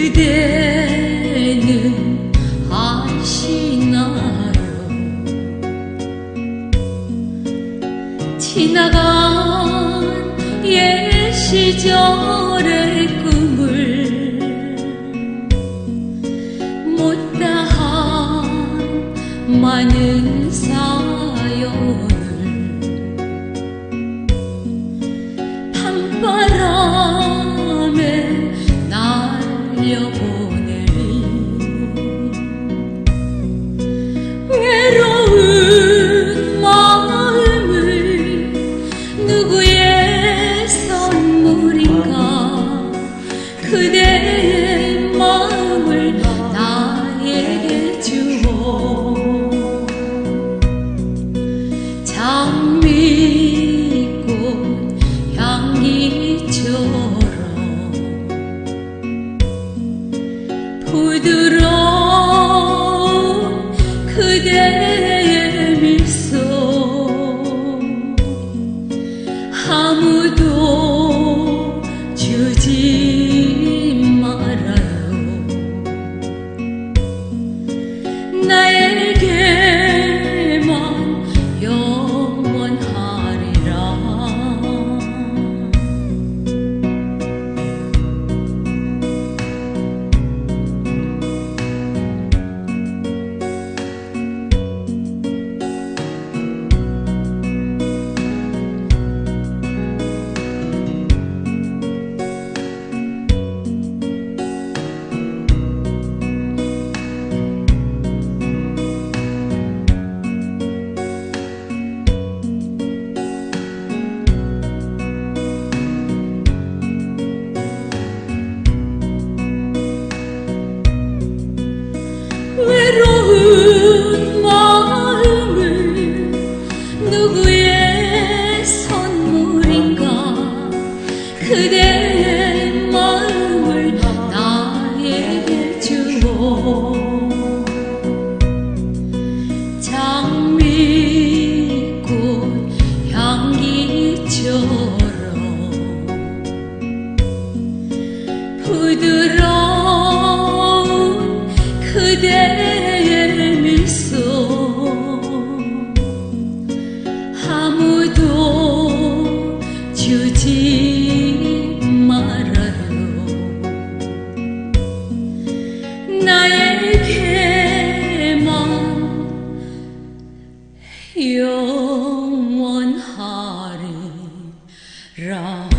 그대는 아시나요? 지나간 옛 시절의 꿈을 못다한 많은 사람 장미꽃 향기처럼 부드러운 나에게만 영원하리라.